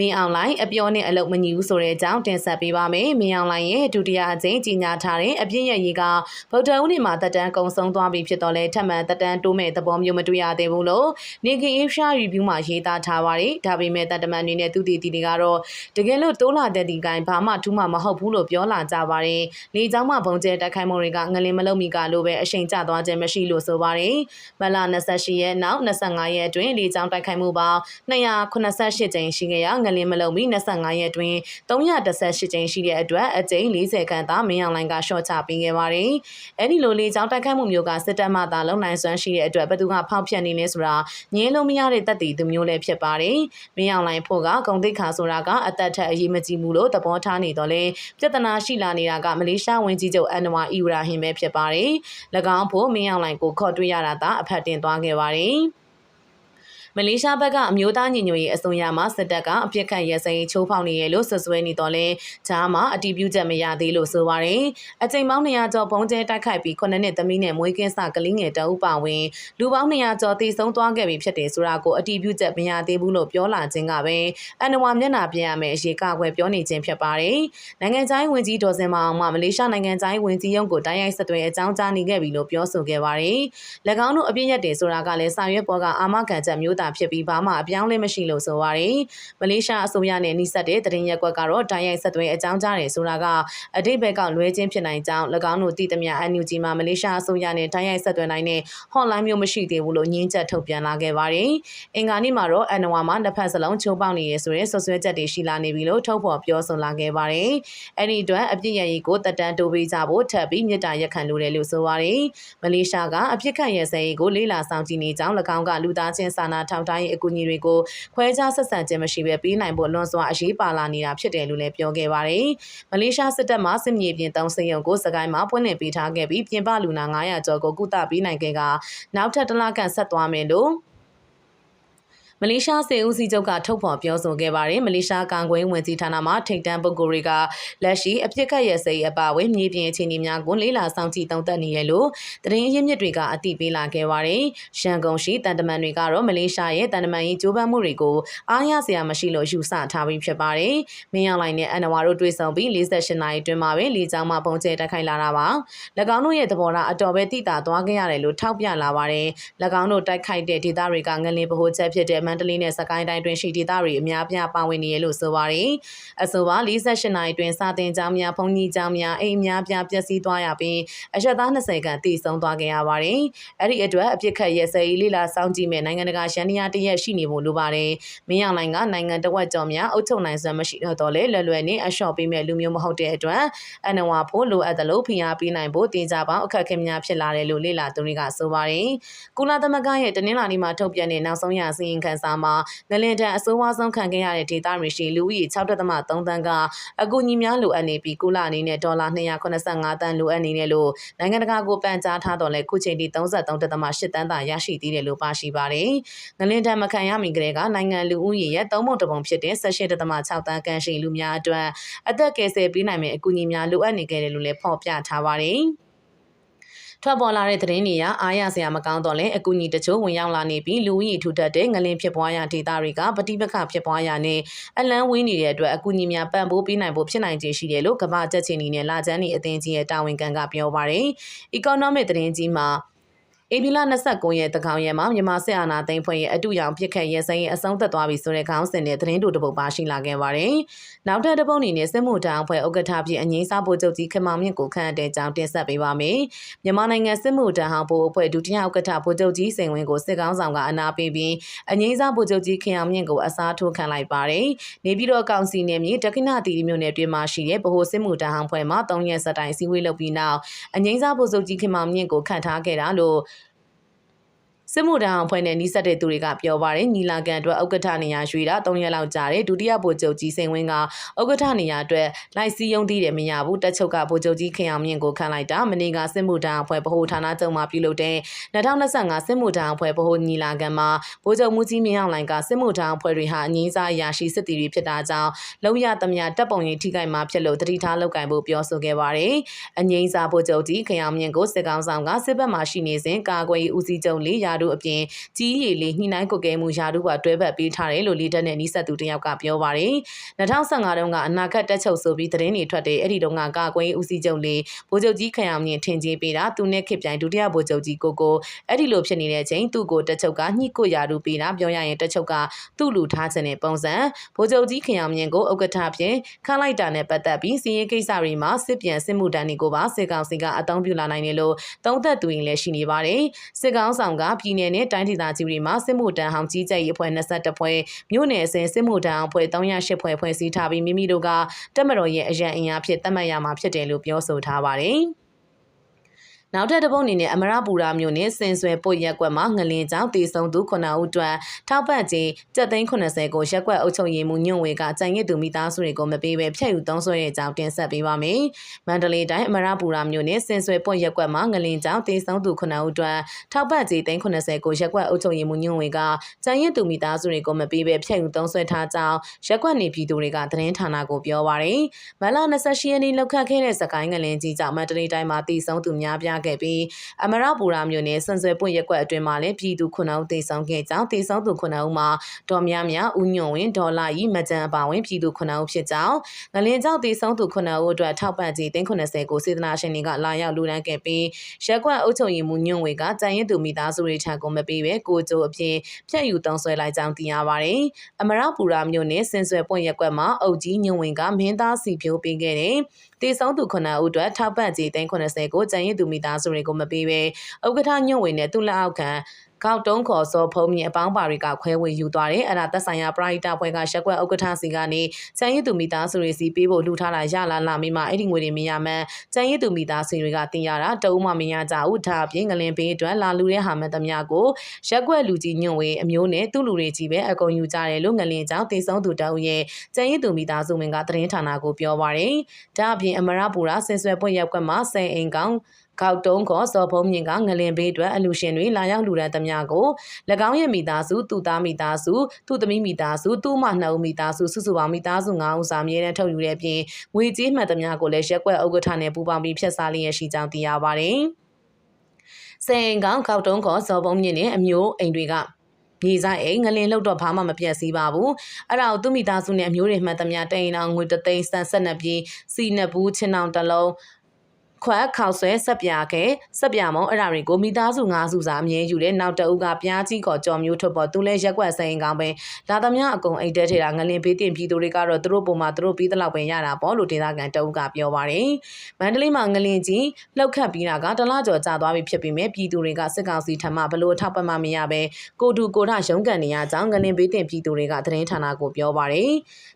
မင်းအောင်လိုင်းအပြောနဲ့အလုတ်မညီဘူးဆိုတဲ့အကြောင်းတင်ဆက်ပေးပါမယ်။မင်းအောင်လိုင်းရဲ့ဒုတိယအကြိမ်ကြီးညာထားတဲ့အပြည့်ရရေးကဗုဒ္ဓဦးနေ့မှာတက်တန်းကုံဆုံးသွားပြီဖြစ်တော့လဲထပ်မံတက်တန်းတိုးမဲ့သဘောမျိုးမတွေ့ရသေးဘူးလို့နေကင်အေးရှာရီဗျူးမှာရေးသားထားပါတယ်။ဒါပေမဲ့တက်တမန်တွေနဲ့သူတည်တည်တွေကတော့တကယ်လို့တိုးလာတဲ့ဒီကိုင်းဘာမှထူးမှမဟုတ်ဘူးလို့ပြောလာကြပါတယ်။လေကြောင်းမှဘုံကျဲတက်ခိုင်းမှုတွေကငလင်မလုံမီကလို့ပဲအချိန်ကျသွားခြင်းမရှိလို့ဆိုပါတယ်။မလ28ရက်နောက်25ရက်အတွင်းလေကြောင်းတိုက်ခိုက်မှုပေါင်း288ကြိမ်ရှိခဲ့ရာငလင်မလုံမီ25ရက်အတွင်း318ကြိမ်ရှိတဲ့အတွက်အကြိမ်40ခန့်သာမင်းအောင်လိုင်းကရှော့ချပေးခဲ့ပါတယ်။အဲဒီလိုလေကြောင်းတိုက်ခိုက်မှုမျိုးကစစ်တပ်မှသာလုံနိုင်စွမ်းရှိတဲ့အတွက်ဘသူကဖောက်ဖျက်နေလဲဆိုတာငင်းလုံးမရတဲ့တပ်တည်သူမျိုးလည်းဖြစ်ပါတယ်။မင်းအောင်လိုင်းဖို့ကဂုံတိတ်ခါဆိုတာကအသက်ထက်အရေးမကြီးဘူးလို့သဘောထားနေတော့လဲပြဿနာရှိလာနေတာကမလေးရှားဝန်ကြီးချုပ်အန်နဝါအီရာဟင်ပဲဖြစ်ပါတယ်။၎င်းဖို့မင်းအောင်လိုင်းကိုခေါ်တွေ့ရတာသာအဖက်တင်သွားခဲ့ပါတယ်။ မလေးရှားဘက်ကအမျိုးသားညီညွတ်ရေးအစိုးရမှစစ်တပ်ကအပြစ်ခတ်ရဲစရေးချိုးဖောက်နေရလို့ဆွဆွဲနေတော့လဲဂျားမှာအတီးပြုချက်မရသေးလို့ဆိုပါတယ်။အချိန်ပေါင်း200ကျော်ဘုံကျဲတိုက်ခိုက်ပြီး9နှစ်သမီးနဲ့မွေးကင်းစကလေးငယ်တအုပ်ပါဝင်လူပေါင်း200ကျော်တည်ဆုံးသွားခဲ့ပြီဖြစ်တယ်ဆိုတာကိုအတီးပြုချက်မရသေးဘူးလို့ပြောလာခြင်းကပဲအန်နဝါမျက်နှာပြင်ရမယ်အရေးကာကွယ်ပြောနေခြင်းဖြစ်ပါတယ်။နိုင်ငံခြားရေးဝန်ကြီးဒေါ်စင်မအောင်မှမလေးရှားနိုင်ငံခြားရေးဝန်ကြီးရုံးကိုတိုက်ရိုက်ဆက်သွယ်အကြောင်းကြားနေခဲ့ပြီလို့ပြောဆိုခဲ့ပါတယ်။၎င်းတို့အပြည့်ရက်တယ်ဆိုတာကလည်းစာရွက်ပေါ်ကအာမခံချက်မျိုးတာဖြစ်ပြီးဘာမှအပြောင်းလဲမရှိလို့ဆိုပါတယ်။မလေးရှားအစိုးရနဲ့နှိစက်တဲ့တရင်ရက်ကွက်ကတော့တိုက်ရိုက်ဆက်သွယ်အကြောင်းကြားတယ်ဆိုတာကအတိတ်ဘက်ကလွဲချင်းဖြစ်နိုင်ကြောင်း၎င်းတို့တည်သမျှအန်ယူဂျီမှာမလေးရှားအစိုးရနဲ့တိုက်ရိုက်ဆက်သွယ်နိုင်တဲ့ hotline မျိုးမရှိသေးဘူးလို့ညင်းချက်ထုတ်ပြန်လာခဲ့ပါတယ်။အင်္ဂါနေ့မှာတော့အန်နဝါမှာနှစ်ဖက်စလုံးချိုးပေါက်နေရဆိုတဲ့ဆွဆွဲချက်တွေရှိလာနေပြီလို့ထုတ်ဖော်ပြောဆိုလာခဲ့ပါတယ်။အဲ့ဒီအတွက်အပြစ်ရရေးကိုတက်တန်းတိုးပေးကြဖို့ထပ်ပြီးမြစ်တာရက်ခံလိုတယ်လို့ဆိုပါတယ်။မလေးရှားကအပြစ်ခတ်ရဲစဲရေးကိုလေးလာဆောင်ကြည့်နေကြောင်း၎င်းကလူသားချင်းစာနာထောက်ထားရေးအကူအညီတွေကိုခွဲခြားဆက်ဆံခြင်းမရှိဘဲပေးနိုင်ဖို့လွန်စွာအရေးပါလာနေတာဖြစ်တယ်လို့လည်းပြောခဲ့ပါတယ်။မလေးရှားစစ်တပ်မှစစ်မြေပြင်တောင်းစရုံကိုစကိုင်းမှာဖွင့်လှစ်ပေးထားခဲ့ပြီးပြင်ပလူနာ900ကျော်ကိုကုသပေးနိုင်ခဲ့ကနောက်ထပ်တစ်လခန့်ဆက်သွားမယ်လို့ မလေးရှားစေဦးစီးချုပ်ကထုတ်ဖော်ပြောဆိုခဲ့ပါတယ်မလေးရှားကောင်ကွင်းဝင်ကြီးဌာနမှထိပ်တန်းပုဂ္ဂိုလ်တွေကလက်ရှိအပြစ်ခတ်ရစိတ်အပါဝင်မြေပြင်အခြေအနေများကိုလေးလာဆောင်ကြည့်တုံးသက်နေရလို့တရင်ရင်းမြစ်တွေကအတိပေးလာခဲ့ပါတယ်ရန်ကုန်ရှိတန်တမန်တွေကတော့မလေးရှားရဲ့တန်တမန်ရေးကြိုးပမ်းမှုတွေကိုအားရစရာမရှိလို့ယူဆထားပြီးဖြစ်ပါတယ်မင်းအောင်လိုင်းနဲ့အန်နဝါတို့တွေ့ဆုံပြီး48နာရီအတွင်းမှာပဲလေကြောင်းမှပုံကျဲတိုက်ခိုက်လာတာပါ၎င်းတို့ရဲ့သဘောထားအတော်ပဲတိတာသွားခဲ့ရတယ်လို့ထောက်ပြလာပါတယ်၎င်းတို့တိုက်ခိုက်တဲ့ဒေသတွေကငလင်ဗဟိုချက်ဖြစ်တဲ့မန္တလေးနဲ့စကိုင်းတိုင်းတွင်ရှိဒေသတွေအများပြားပါဝင်နေရလို့ဆိုပါတယ်။အဆိုပါ48နိုင်တွင်စာတင်ကြောင်းများဘုံကြီးကြောင်းများအိမ်အများပြားပျက်စီးသွားရပြီးအရက်သား20ခန့်တည်ဆုံသွားခဲ့ရပါတယ်။အဲ့ဒီအတွက်အပြစ်ခတ်ရဲစဲရေးလိလာစောင့်ကြည့်မဲ့နိုင်ငံတကာရှမ်းနီယာတရက်ရှိနေဖို့လိုပါတယ်။မင်းအောင်လိုင်ကနိုင်ငံတဝက်ကျော်များအုပ်ချုပ်နိုင်စွမ်းမရှိတော့လေလွယ်လွယ်နဲ့အလျှော့ပေးမဲ့လူမျိုးမဟုတ်တဲ့အတွက်အနဝါဖို့လိုအပ်တယ်လို့ဖိအားပေးနိုင်ဖို့တင်ကြပေါင်းအခက်အခဲများဖြစ်လာတယ်လို့လေလာသူတွေကဆိုပါတယ်။ကုလသမဂ္ဂရဲ့တနင်္လာနေ့မှာထုတ်ပြန်တဲ့နောက်ဆုံးရစီရင်ခံစာမှာငလင်တန်အဆိုးဝါးဆုံးခံခဲ့ရတဲ့ဒေသတွေရှိလူဦးရေ6.3တန်းကအကူအညီများလိုအပ်နေပြီးကုလအနေနဲ့ဒေါ်လာ285တန်းလိုအပ်နေတယ်လို့နိုင်ငံတကာကိုပန်ကြားထားတော့လဲခုချိန်ထိ33.8တန်းသာရရှိသေးတယ်လို့ပါရှိပါတယ်။ငလင်တန်မခံရမီကလေးကနိုင်ငံလူဦးရေရဲ့သုံးပုံတစ်ပုံဖြစ်တဲ့18.6တန်းကန်ရှိလူများအတွက်အသက်ကယ်ဆယ်ပေးနိုင်မယ့်အကူအညီများလိုအပ်နေခဲ့တယ်လို့လည်းဖော်ပြထားပါတယ်။ ထွက်ပေါ်လာတဲ့သတင်းတွေအရအားရစရာမကောင်းတော့လဲအကူအညီတချို့ဝင်ရောက်လာနေပြီးလူဦးရေထူထပ်တဲ့ငလင်ဖြစ်ပွားရာဒေသတွေကပဋိပက္ခဖြစ်ပွားရာနဲ့အလန်းဝင်းနေတဲ့အတွက်အကူအညီများပံ့ပိုးပေးနိုင်ဖို့ဖြစ်နိုင်ခြေရှိတယ်လို့ကမ္ဘာ့ချက်ချင်းနေနဲ့လာချမ်းနေအသင်းကြီးရဲ့တာဝန်ခံကပြောပါတယ်။ Economic သတင်းကြီးမှာ ဧပြီလ29ရက်တကောင်ရက်မှာမြန်မာစစ်အာဏာသိမ်းဖွဲ့ရဲ့အတူရောင်ပြစ်ခတ်ရဲစင်းရဲ့အဆုံးသက်သွားပြီဆိုတဲ့ခေါင်းစဉ်နဲ့သတင်းတူတပုတ်ပါရှိလာခဲ့ပါတယ်။နောက်ထပ်တစ်ပုတ်အနေနဲ့စစ်မှုထမ်းအဖွဲ့ဥက္ကဋ္ဌဖြစ်အငိမ့်စားဗိုလ်ချုပ်ကြီးခမောင်မြင့်ကိုခန့်အပ်တဲ့ကြောင်းတင်ဆက်ပေးပါမယ်။မြန်မာနိုင်ငံစစ်မှုထမ်းဟောင်းဗိုလ်အဖွဲ့ဒုတိယဥက္ကဋ္ဌဗိုလ်ချုပ်ကြီးစိန်ဝင်းကိုစစ်ကောင်းဆောင်ကအနာပေးပြီးအငိမ့်စားဗိုလ်ချုပ်ကြီးခင်အောင်မြင့်ကိုအစားထိုးခံလိုက်ပါတယ်။နေပြည်တော်ကောင်စီနယ်မြေတက္ကနာတီမြို့နယ်တွင်မှရှိတဲ့ဗဟိုစစ်မှုထမ်းဟောင်းဖွဲ့မှ၃ရက်ဆက်တိုင်စည်းဝေးလုပ်ပြီးနောက်အငိမ့်စားဗိုလ်ချုပ်ကြီးခင်မောင်မြင့်ကိုခန့်ထားခဲ့တာလို့ စစ်မှုထမ်းအဖွဲ့နဲ့နှိစက်တဲ့သူတွေကပြောပါတယ်ညီလာခံအတွက်ဥက္ကဋ္ဌနေရာရွှေတာ3ရက်လောက်ကြာတယ်ဒုတိယဗိုလ်ချုပ်ကြီးစိန်ဝင်းကဥက္ကဋ္ဌနေရာအတွက်လိုက်စည်းရုံးသေးတယ်မရဘူးတက်ချုပ်ကဗိုလ်ချုပ်ကြီးခင်အောင်မြင့်ကိုခန့်လိုက်တာမနေ့ကစစ်မှုထမ်းအဖွဲ့ဗဟိုဌာနချုပ်မှာပြုလုပ်တဲ့2025စစ်မှုထမ်းအဖွဲ့ဗဟိုညီလာခံမှာဗိုလ်ချုပ်မှုကြီးမင်းအောင်လှိုင်ကစစ်မှုထမ်းအဖွဲ့တွေဟာအငင်းစားအရာရှိစစ်တီတွေဖြစ်တာကြောင့်လုံရသမျှတပ်ပုံရိပ်ထိခိုက်မှာဖြစ်လို့တတိထားလောက်ကင်ဖို့ပြောဆိုခဲ့ပါတယ်အငင်းစားဗိုလ်ချုပ်ကြီးခင်အောင်မြင့်ကိုစစ်ကောင်ဆောင်ကစစ်ဘက်မှရှိနေစဉ်ကာကွယ်ရေးဦးစီးချုပ်လေးရာတို့အပြင်ကြီးရီလေးညှိနှိုင်းကုတ်ကဲမှုရာတို့ကတွဲဘက်ပေးထားတယ်လို့လီတက်နဲ့နီးစပ်သူတယောက်ကပြောပါတယ်2015တုန်းကအနာဂတ်တက်ချုပ်ဆိုပြီးသတင်းတွေထွက်တယ်အဲ့ဒီတုန်းကကာကွယ်ရေးဦးစီးချုပ်လေးဗိုလ်ချုပ်ကြီးခင်အောင်မြင့်ထင်ကြီးပေးတာသူနဲ့ခေပြိုင်ဒုတိယဗိုလ်ချုပ်ကြီးကိုကိုအဲ့ဒီလိုဖြစ်နေတဲ့အချိန်သူ့ကိုတက်ချုပ်ကညှိကိုရာတို့ပေးတာပြောရရင်တက်ချုပ်ကသူ့လူထားခြင်းနဲ့ပုံစံဗိုလ်ချုပ်ကြီးခင်အောင်မြင့်ကိုဥက္ကဋ္ဌဖြင့်ခန့်လိုက်တာနဲ့ပတ်သက်ပြီးစီရင်ကိစ္စတွေမှာစစ်ပြန်စစ်မှုတန်းတွေကိုပါစစ်ကောင်စီကအတောင်းပြုလာနိုင်တယ်လို့သုံးသက်သူရင်လည်းရှိနေပါတယ်စစ်ကောင်ဆောင်ကပြည်내နဲ့တိုင်းဒေသကြီးတွေမှာစစ်မှုတန်းဟောင်ကြီးကြပ်ရေးအဖွဲ့22ဖွဲ့မြို့နယ်အစဉ်စစ်မှုတန်းအဖွဲ့308ဖွဲ့ဖွဲ့စည်းထားပြီးမိမိတို့ကတက်မတော်ရဲ့အရန်အင်အားဖြစ်သတ်မှတ်ရမှာဖြစ်တယ်လို့ပြောဆိုထားပါတယ်။ နောက်ထပ်တစ်ပုတ်အနေနဲ့အမရပူရာမြို့နယ်စင်ဆွဲပုတ်ရက်ကွက်မှာငလင်ကြောင့်တေဆုံသူ9ဦးအတွက်ထောက်ပံ့ခြင်း780ကိုရက်ကွက်အုပ်ချုပ်ရေးမှူးညွန့်ဝေကကြံရစ်သူမိသားစုတွေကိုမပေးဘဲဖျက်ယူသုံးဆွဲတဲ့အကြောင်းတင်ဆက်ပေးပါမယ်။မန္တလေးတိုင်းအမရပူရာမြို့နယ်စင်ဆွဲပုတ်ရက်ကွက်မှာငလင်ကြောင့်တေဆုံသူ9ဦးအတွက်ထောက်ပံ့ခြင်း380ကိုရက်ကွက်အုပ်ချုပ်ရေးမှူးညွန့်ဝေကကြံရစ်သူမိသားစုတွေကိုမပေးဘဲဖျက်ယူသုံးဆွဲထားကြောင်းရက်ကွက်နေပြည်သူတွေကသတင်းဌာနကိုပြောပါရယ်။မလ28ရက်နေ့လောက်ခတ်ခဲ့တဲ့စကိုင်းငလင်ကြီးကြောင့်မန္တလေးတိုင်းမှာတေဆုံသူများပြားခဲ့ပြီးအမရပူရာမြို့နယ်စံဆွဲပွင့်ရက်ကွက်အတွင်းမှာလည်းပြည်သူ9ဦးသေဆုံးခဲ့ကြောင်းသေဆုံးသူ9ဦးမှာဒေါ်များများဦးညွန့်ဝင်းဒေါ်လာကြီးမကြံအပါဝင်ပြည်သူ9ဦးဖြစ်ကြောင်းငလင်းကြောင့်သေဆုံးသူ9ဦးအတွက်ထောက်ပံ့ကြေး390ကိုစေတနာရှင်တွေကလာရောက်လူဒန်းခဲ့ပြီးရက်ကွက်အုပ်ချုပ်ရေးမှူးညွန့်ဝေကကြံရင်သူမိသားစုတွေထံကိုမပေးပဲကိုကြိုအပြင်ဖြတ်ယူတောင်းဆွဲလိုက်ကြောင်းသိရပါတယ်။အမရပူရာမြို့နယ်စင်ဆွဲပွင့်ရက်ကွက်မှာအုပ်ကြီးညွန့်ဝင်းကမင်းသားစီဖြိုးပေးခဲ့တဲ့တေဆုံးသူ9ဦးအတွက်ထောက်ပံ့ကြေး390ကိုကြံရင်သူမိသားစုတွေကိုမပေးပဲဥက္ကဋ္ဌညွန့်ဝင်နဲ့သူ့လက်အောက်ခံကောက်တုံးခေါ်စောဖုံးမြအပေါင်းပါတွေကခွဲဝေယူသွားတယ်။အဲ့ဒါသက်ဆိုင်ရာပရိတာဖွဲ့ကရက်ကွက်ဥက္ကဋ္ဌစီကနေစံရည်သူမိသားစုတွေစီပေးဖို့လှူထားတာရလာလာမိမှအဲ့ဒီငွေတွေမရမှန်းစံရည်သူမိသားစုတွေကတင်ရတာတအုံးမှမရကြဘူး။ဒါအပြင်ငလင်ဘေးအတွက်လာလူတဲ့ဟာမှန်သမျှကိုရက်ကွက်လူကြီးညွန့်ဝေအမျိုးနဲ့သူ့လူတွေကြီးပဲအကုန်ယူကြတယ်လို့ငလင်ကြောင့်တေဆုံးသူတအုပ်ရဲ့စံရည်သူမိသားစုဝင်ကသတင်းဌာနကိုပြောပါရယ်။ဒါအပြင်အမရပူရာဆင်ဆွဲပွင့်ရက်ကွက်မှာဆယ်အိမ်ကောင် ကောက်တုံးခေါ်စော်ဖုံးမြင့်ကငလင်ဘေးအတွက်အလူရှင်တွေလာရောက်လူရန်သမျှကို၎င်းရဲ့မိသားစုသူ့သားမိသားစုသူ့သမီးမိသားစုသူ့မနှစ်ဦးမိသားစုစုစုပေါင်းမိသားစု9ဦးစာအမြဲတမ်းထုတ်ယူတဲ့အပြင်ငွေကြေးမှတ်သမျှကိုလည်းရက်ွက်ဥက္ကဋ္ဌနဲ့ပူးပေါင်းပြီးဖျက်စားလျက်ရှိကြောင်းသိရပါတယ်။စင်ကောင်ကောက်တုံးခေါ်စော်ဖုံးမြင့်နဲ့အမျိုးအိမ်တွေကမြေဆိုင်အိမ်ငလင်လှုပ်တော့ဘာမှမပြတ်စည်းပါဘူးအဲ့ဒါကိုသူ့မိသားစုနဲ့အမျိုးတွေမှတ်သမျှတိန်အောင်ငွေတသိန်းစံဆက်နှစ်ပြီးစီနှစ်ဘူးချင်းအောင်တစ်လုံး ခွက်ခေါက်ဆွဲဆက်ပြခဲ့ဆက်ပြမုံအဲ့ဒါတွေကိုမိသားစုငါးစုစာအမြဲယူတဲ့နောက်တအုပ်ကပြားကြီးခေါ်ကြော်မျိုးထွက်ပေါ်သူလဲရက်ွက်ဆိုင်ကောင်းပဲလာသမျှအကုန်အိတ်တဲထေတာငလင်ပေးတင်ပြည်သူတွေကတော့သူတို့ပုံမှာသူတို့ပြီးတဲ့လောက်ပဲရတာပေါ့လို့ဒေသခံတအုပ်ကပြောပါတယ်မန္တလေးမှာငလင်ကြီးလှုပ်ခတ်ပြီးတာကတလားကျော်ကြာသွားပြီဖြစ်ပြီးမြဲပြည်သူတွေကစစ်ကောင်စီထံမှဘလို့ထောက်ပံ့မှမရပဲကိုတူကိုထရုံးကန်နေရကြောင်းငလင်ပေးတင်ပြည်သူတွေကသတင်းဌာနကိုပြောပါတယ်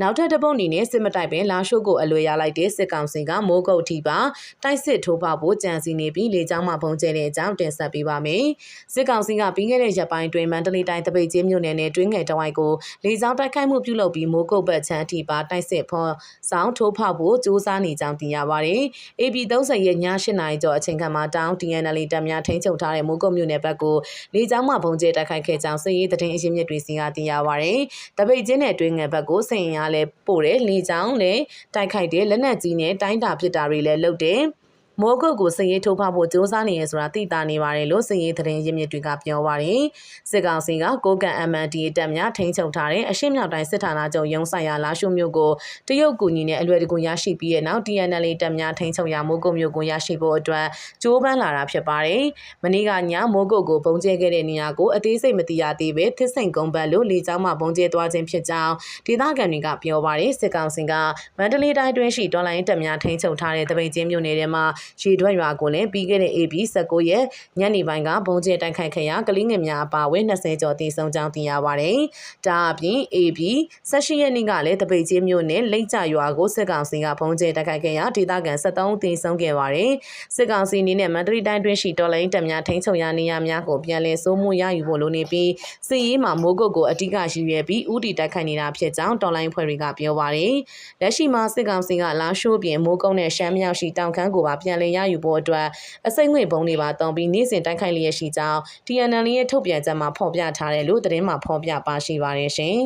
နောက်ထပ်တစ်ပုတ်အနေနဲ့စစ်မတိုက်ပင်လာရှို့ကိုအလွေရလိုက်တဲ့စစ်ကောင်စီကမိုးကုတ်ထီပါတိုက်စစ်ထိုးပေါက်ဖို့ကြံစီနေပြီးလေကြောင်းမှပုံကျဲတဲ့အကြောင်းတင်ဆက်ပေးပါမယ်။စစ်ကောင်စီကပြီးခဲ့တဲ့ရက်ပိုင်းတွင်မန္တလေးတိုင်းတပိတ်ချင်းမြို့နယ်နဲ့တွင်းငယ်တဝိုက်ကိုလေကြောင်းတိုက်ခိုက်မှုပြုလုပ်ပြီးမိုးကုတ်ဘက်ချမ်းအထိပါတိုက်စစ်ဖော်ဆောင်ထိုးဖောက်ဖို့စူးစမ်းနေကြောင်းသိရပါတယ်။ AB 30ရက်ည8နာရီကျော်အချိန်ခန့်မှာတောင်း TNL တပ်များထိန်းချုပ်ထားတဲ့မိုးကုတ်မြို့နယ်ဘက်ကိုလေကြောင်းမှပုံကျဲတိုက်ခိုက်ခဲ့ကြောင်းစစ်ရေးသတင်းအရင်းမြစ်တွေစီကသိရပါတယ်။တပိတ်ချင်းနဲ့တွင်းငယ်ဘက်ကိုစင်ရင်အားလည်းပို့တယ်လေကြောင်းလည်းတိုက်ခိုက်တယ်လက်နက်ကြီးနဲ့တိုင်းတာပစ်တာတွေလည်းလုပ်တယ်။ မိုးကုတ်ကိုစည်ရေးထိုးဖောက်ဖို့ကြိုးစားနေရဆိုတာသိတာနေပါတယ်လို့စည်ရေးသတင်းရင်းမြစ်တွေကပြောပါတယ်။စစ်ကောင်စီကကိုကန် MND တပ်များထိန်းချုပ်ထားတဲ့အရှေ့မြောက်တိုင်းစစ်ဌာနချုပ်ရုံးဆိုင်ရာလာရှုမြို့ကိုတရုတ်ကူညီနဲ့အလွယ်တကူရရှိပြီးတဲ့နောက် TNL တပ်များထိန်းချုပ်ရာမိုးကုတ်မြို့ကိုရရှိဖို့အတွက်ကြိုးပမ်းလာတာဖြစ်ပါတယ်။မနေ့ကညမိုးကုတ်ကိုပုံကျဲခဲ့တဲ့နေရာကိုအသေးစိတ်မသိရသေးပဲသစ်စိန်ကုန်းဘက်လို့လေကြောင်းမှပုံကျဲသွားခြင်းဖြစ်ကြောင်းဒေသခံတွေကပြောပါတယ်စစ်ကောင်စီကမန္တလေးတိုင်းတွင်းရှိဒေါ်လာရင်းတပ်များထိန်းချုပ်ထားတဲ့တပိတ်ချင်းမြို့နယ်ထဲမှာရေထွက်ရွာကိုလည်းပြီးခဲ့တဲ့ AB 19ရက်ညနေပိုင်းကဘုံကျဲတိုက်ခိုက်ခဲ့ရာကလေးငယ်များအပါအဝင်20ကျော်တည်ဆုံကြောင်းသိရပါတယ်။ဒါအပြင် AB 18ရက်နေ့ကလည်းတပိတ်ချင်းမြို့နယ်လိတ်ကြရွာကိုစစ်ကောင်စီကဘုံကျဲတိုက်ခိုက်ခဲ့ရာဒေသခံ73ဦးတည်ဆုံခဲ့ပါတယ်။စစ်ကောင်စီအနေနဲ့မန္တလေးတိုင်းတွင်းရှိတော်လိုင်းတပ်များထိန်းချုပ်ရာနေရာများကိုပြန်လည်စိုးမိုးရယူဖို့လိုနေပြီးစစ်ရေးမှာမိုးကုတ်ကိုအဓိကရည်ရွယ်ပြီးဥတီတိုက်ခိုက်နေတာဖြစ်ကြောင်းတော်လိုင်းဖွဲ့တွေကပြောပါတယ်။လက်ရှိမှာစစ်ကောင်စီကလာရှိုးပြင်မိုးကုတ်နဲ့ရှမ်းမြောက်ရှိတောင်ခမ်းကိုပါပြန်လည်ရယူဖို့အတွက်အစိမ့်ငွေဘုံတွေပါတုံပြီးနေ့စဉ်တိုက်ခိုက်လျက်ရှိကြောင်း TNL ရဲ့ထုတ်ပြန်ချက်မှာဖော်ပြထားတယ်လို့သတင်းမှာဖော်ပြပါရှိပါတယ်ရှင်